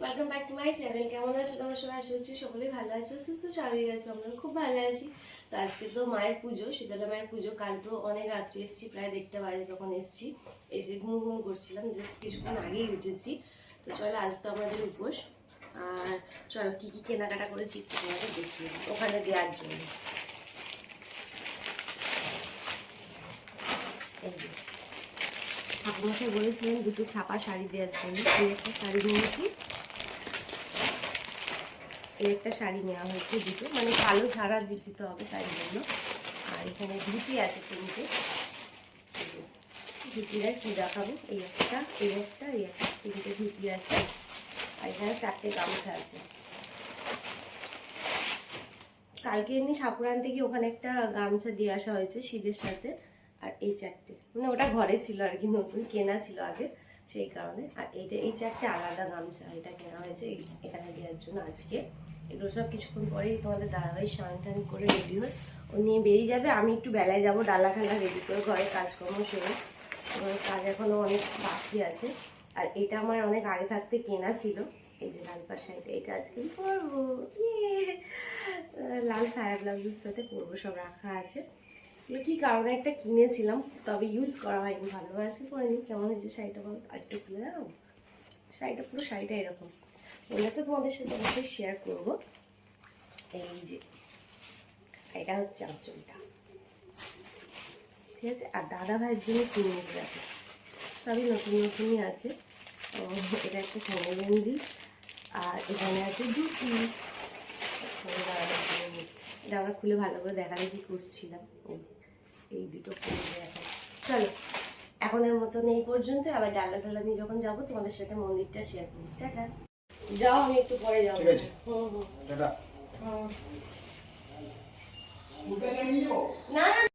Welcome back to my channel কেমন আছো? তোমরা সবাই আশা করছি সকলেই ভালো আছো, সুস্থ, স্বাভাবিক আছো। আমরা খুব ভালো আছি। তো আজকে তো মায়ের পুজো, শীতলা মায়ের পুজো। কাল তো অনেক রাত্রে এসেছি, প্রায় দেড়টা বাজে তখন এসেছি। এসে ঘুম ঘুম করছিলাম জাস্ট কিছুক্ষণ আগেই উঠেছি। তো চলো, আজ তো আমাদের উপোস। আর চলো, কী কী কেনাকাটা করেছি একটু তোমাদের দেখিয়ে ওখানে দেওয়ার জন্য। ঠাকুমাকে বলেছিলেন, দুটো ছাপা শাড়ি দেওয়ার জন্য। এই একটা শাড়ি নিয়েছি। এই একটা শাড়ি নেওয়া হয়েছে দুটো। মানে কালো ছাড়া দিতে হবে তাই জন্য। আর এখানে ধুতি আছে তিনটে। ধুতিরা কি দেখাবো? এই একটা এই একটা এই একটা, তিনটে ধুতি আছে। আর এখানে চারটে গামছা আছে। কালকে এমনি ঠাকুর আনতে গিয়ে ওখানে একটা গামছা দিয়ে আসা হয়েছে শীতের সাথে। আর এই চারটে। মানে ওটা ঘরে ছিল আর কি, নতুন কেনা ছিল আগে। সেই কারণে। আর এইটা, এই চারটে আলাদা গামছা এটা কেনা হয়েছে এখানে দেওয়ার জন্য আজকে। এগুলো সব কিছুক্ষণ পরেই তোমাদের দাদাভাই স্নান টান করে রেডি হয়ে। ও নিয়ে বেরিয়ে যাবে, আমি একটু বেলায় যাব, ডালা ঠালা রেডি করে ঘরে কাজকর্ম সেরে। আমার কাজ এখনও অনেক বাকি আছে। আর এটা আমার অনেক আগে থাকতে কেনা ছিল। এই যে লাল পাশাইটা এটা আজকে পরবো। ইয়ে! লাল সায়া ব্লাউজের সাথে পরবো, সব রাখা আছে। এগুলো কি কারণে একটা কিনেছিলাম, তবে ইউজ করা হয়নি। ভালো আজকে পরে নি কেমন হয়েছে শাড়িটা বলো? আর একটু খুলে দাও। শাড়িটা, পুরো শাড়িটা এরকম। তো তোমাদের সাথে অবশ্যই শেয়ার করব। এই যে, এটা হচ্ছে আঁচলটা। ঠিক আছে? আর দাদা ভাইয়ের জন্য কিনে রাখো সবই নতুন নতুনই আছে। এটা একটা সোনা গেঞ্জি। আর এখানে আছে জুতি এটা আমরা খুলে ভালো করে দেখা দেখি করছিলাম। এই এই দুটো খুলে এখন চলো এখনের মতন এই পর্যন্ত। আবার ডালা ডালা নিয়ে যখন যাব তোমাদের সাথে মন্দিরটা শেয়ার করব। টাটা। যাও আমি একটু পরে যাব। হুম হুম। না না।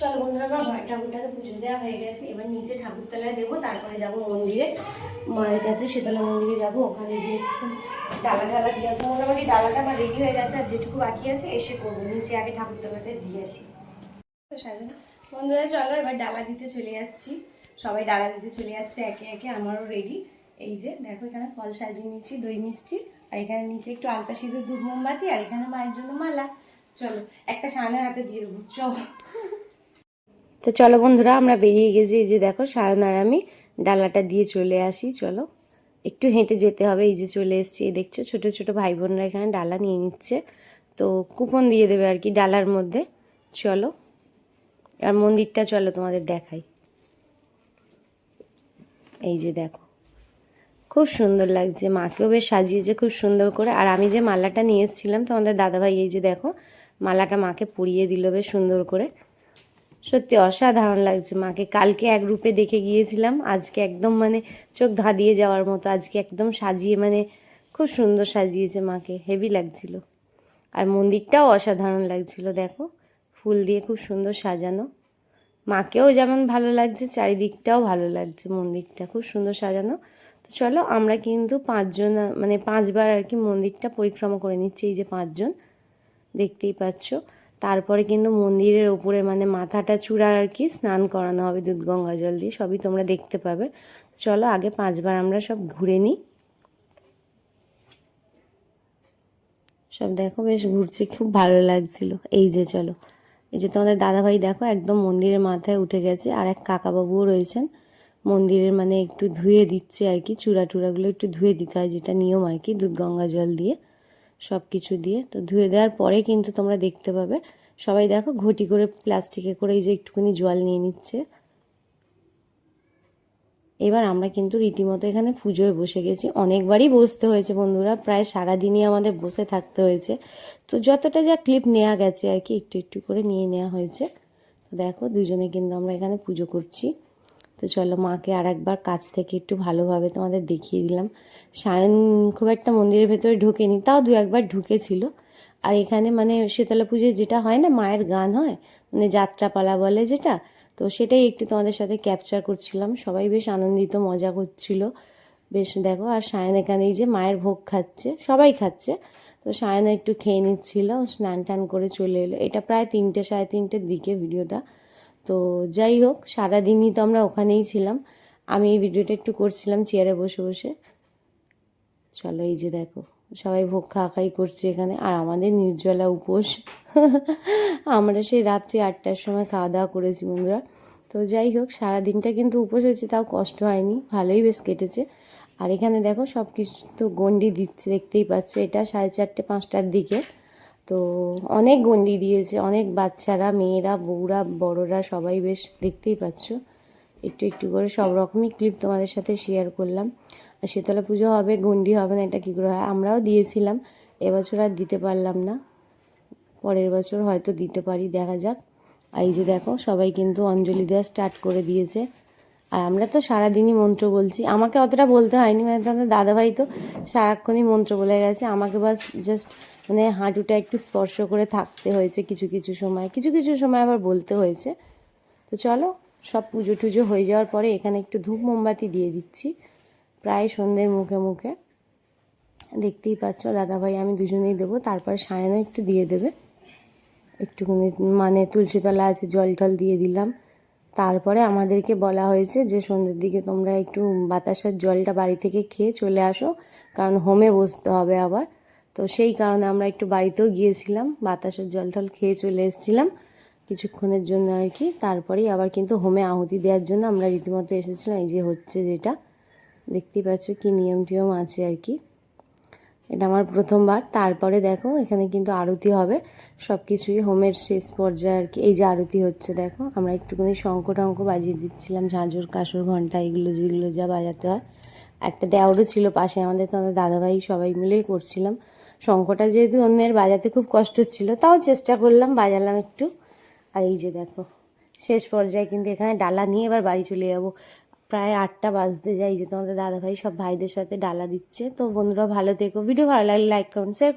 চলো বন্ধুরা, আমার ঘর ঠাকুরটাকে পুজো দেওয়া হয়ে গেছে। এবার নিচে ঠাকুরতলায় দেবো, তারপরে যাব মন্দিরে। মায়ের কাছে শীতলা মন্দিরে যাব, ওখানে গিয়ে ডালা ঢালা দিয়ে আসব। মোটামুটি ডালাটা আমার রেডি হয়ে গেছে, আর যেটুকু বাকি আছে, এসে করব। নিচে আগে ঠাকুরতলাটা দিয়ে আসি। বন্ধুরা, চলো এবার ডালা দিতে চলে যাচ্ছি। সবাই ডালা দিতে চলে যাচ্ছে, একে একে আমারও রেডি এই যে, দেখো এখানে ফল সাজিয়ে নিচ্ছি দই মিষ্টি, আর এখানে নিচে একটু আলতা সিঁদুর ধূপ মোমবাতি, আর এখানে মায়ের জন্য মালা। চলো, একটা সামনের হাতে দিয়ে দেবো, চলো। তো চলো বন্ধুরা, আমরা বেরিয়ে গেছি। এই যে দেখো, সায়ন আর আমি ডালাটা দিয়ে চলে আসি। চলো, একটু হেঁটে যেতে হবে। এই যে চলে এসেছি, এই দেখছ, ছোট ছোট ভাই বোনরা এখানে ডালা নিয়ে নিচ্ছে। তো কুপন দিয়ে দেবে আর কি ডালার মধ্যে। চলো, আর মন্দিরটা চলো তোমাদের দেখাই। এই যে দেখো, খুব সুন্দর লাগছে। মাকেও বেশ সাজিয়েছে খুব সুন্দর করে। আর আমি যে মালাটা নিয়ে এসেছিলাম তোমাদের দাদাভাই, এই যে দেখো, মালাটা মাকে পরিয়ে দিল বেশ সুন্দর করে। সত্যি অসাধারণ লাগছে মাকে। কালকে এক রূপে দেখে গিয়েছিলাম, আজকে একদম মানে চোখ ধাঁধিয়ে যাওয়ার মতো, আজকে একদম সাজিয়ে মানে খুব সুন্দর সাজিয়েছে মাকে, হেভি লাগছিল। আর মন্দিরটাও অসাধারণ লাগছিল, দেখো, ফুল দিয়ে খুব সুন্দর সাজানো। মাকেও যেমন ভালো লাগছে, চারিদিকটাও ভালো লাগছে মন্দিরটা, খুব সুন্দর সাজানো। তো চলো, আমরা কিন্তু পাঁচজন মানে পাঁচবার আর কি মন্দিরটা পরিক্রমা করে নিচ্ছি, এই যে পাঁচজন, দেখতেই পাচ্ছ। তারপরে কিন্তু মন্দিরের ওপরে মানে মাথাটা চূড়া আর কি, স্নান করানো হবে দুধ গঙ্গা জল দিয়ে, সবই তোমরা দেখতে পাবে। চলো আগে পাঁচবার আমরা সব ঘুরে নিই। সব দেখো, বেশ ঘুরছে, খুব ভালো লাগছিল। এই যে চলো, এই যে তোমাদের দাদাভাই দেখো, একদম মন্দিরের মাথায় উঠে গেছে, আর এক কাকাবাবুও রয়েছেন। মন্দিরের মানে একটু ধুয়ে দিচ্ছে আর কি, চূড়া টুড়াগুলো একটু ধুয়ে দিতে হয়, যেটা নিয়ম আর কি দুধ গঙ্গা জল দিয়ে। সব কিছু দিয়ে। তো ধুয়ে দেওয়ার পরে কিন্তু তোমরা দেখতে পাবে। সবাই দেখো ঘটি করে প্লাস্টিকে করে এই যে একটুখানি জল নিয়ে নিচ্ছে। এবার আমরা কিন্তু রীতিমতো এখানে পুজোয় বসে গেছি। অনেকবারই বসতে হয়েছে বন্ধুরা। প্রায় সারাদিনই আমাদের বসে থাকতে হয়েছে। তো যতটা যা ক্লিপ নেওয়া গেছে আর কি, একটু একটু করে নিয়ে নেওয়া হয়েছে। তো দেখো দুজনে কিন্তু আমরা এখানে পুজো করছি। তো চলো মাকে আর একবার কাছ থেকে একটু ভালোভাবে তোমাদের দেখিয়ে দিলাম। সায়ন খুব একটা মন্দিরের ভেতরে ঢোকেনি, তাও দু একবার ঢুকেছিল। আর এখানে মানে শীতলা পুজোয় যেটা হয় না, মায়ের গান হয় মানে যাত্রাপালা বলে যেটা, তো সেটাই একটু তোমাদের সাথে ক্যাপচার করছিলাম। সবাই বেশ আনন্দিত, মজা করছিল। বেশ দেখো, আর সায়ন এখানে এই যে মায়ের ভোগ খাচ্ছে, সবাই খাচ্ছে। তো সায়ন একটু খেয়ে নিচ্ছিল, স্নান টান করে চলে এলো। এটা প্রায় তিনটে, সাড়ে তিনটের দিকে ভিডিওটা। তো যাই হোক, সারাদিনই তো আমরা ওখানেই ছিলাম। আমি এই ভিডিওটা একটু করছিলাম, চেয়ারে বসে বসে। চলো এই যে দেখো, সবাই ভোগ খাওয়া খাই করছে এখানে। আর আমাদের নির্জলা উপোস। আমরা সেই রাত্রি আটটার সময় খাওয়া দাওয়া করেছি বন্ধুরা। তো যাই হোক, সারাদিনটা কিন্তু উপোস হয়েছে, তাও কষ্ট হয়নি। ভালোই বেশ কেটেছে। আর এখানে দেখো সব কিছু তো গন্ডি দিচ্ছে, দেখতেই পাচ্ছ। এটা সাড়ে চারটে, পাঁচটার দিকে। তো অনেক গন্ডি দিয়েছে, অনেক বাচ্চারা, মেয়েরা, বউরা, বড়রা, সবাই বেশ দেখতেই পাচ্ছ। একটু একটু করে সব রকমই ক্লিপ তোমাদের সাথে শেয়ার করলাম। আর শীতলা পুজো হবে গন্ডি হবে না, এটা কী করে হয়? আমরাও দিয়েছিলাম, এবছর আর দিতে পারলাম না। পরের বছর হয়তো দিতে পারি, দেখা যাক। এই যে দেখো, সবাই কিন্তু অঞ্জলি দেওয়া স্টার্ট করে দিয়েছে। আর আমরা তো সারাদিনই মন্ত্র বলছি। আমাকে অতটা বলতে হয়নি মানে তো আমার দাদাভাই তো সারাক্ষণই মন্ত্র বলে গেছে। আমাকে বাস জাস্ট মানে হাঁটুটা একটু স্পর্শ করে থাকতে হয়েছে কিছু কিছু সময়। কিছু কিছু সময় আবার বলতে হয়েছে। তো চলো, সব পুজো টুজো হয়ে যাওয়ার পরে এখানে একটু ধূপ মোমবাতি দিয়ে দিচ্ছি। প্রায় সন্ধ্যের মুখে মুখে। দেখতেই পাচ্ছ দাদাভাই, আমি দুজনেই দেবো। তারপর সায়নও একটু দিয়ে দেবে। একটুখানি মানে তুলসীতলা আছে, জল টল দিয়ে দিলাম। তারপরে আমাদেরকে বলা হয়েছে যে, সন্ধ্যের দিকে তোমরা একটু বাতাসার জলটা বাড়ি থেকে খেয়ে চলে আসো, কারণ হোমে বসতে হবে আবার। তো সেই কারণে আমরা একটু বাড়িতেও গিয়েছিলাম, বাতাসের জল টল খেয়ে চলে এসেছিলাম কিছুক্ষণের জন্য আর কি। তারপরেই আবার কিন্তু হোমে আহুতি দেওয়ার জন্য আমরা রীতিমতো এসেছিলাম। এই যে হচ্ছে যেটা দেখতেই পাচ্ছ কি নিয়ম টিয়ম আছে আর কি। এটা আমার প্রথমবার। তারপরে দেখো, এখানে কিন্তু আরতি হবে। সব কিছুই হোমের শেষ পর্যায়ে আর কি। এই যে আরতি হচ্ছে, দেখো, আমরা একটুখানি শঙ্খ টঙ্ক বাজিয়ে দিচ্ছিলাম, ঝাঁঝর, কাসর ঘণ্টা এগুলো যেগুলো যা বাজাতে হয়। একটা দেওরও ছিল পাশে, আমাদের তো আমাদের দাদাভাই সবাই মিলেই করছিলাম। শঙ্খটা যেহেতু অন্যের বাজাতে খুব কষ্ট ছিল, তাও চেষ্টা করলাম, বাজালাম একটু। আর এই যে দেখো, শেষ পর্যায়ে কিন্তু এখানে ডালা নিয়ে এবার বাড়ি চলে যাব। প্রায় আটটা বাজতে যাই যে তোমাদের দাদাভাই সব ভাইদের সাথে ডালা দিচ্ছে। তো বন্ধুরা ভালো থেকো। ভিডিও ভালো লাগলে লাইক কমেন্ট শেয়ার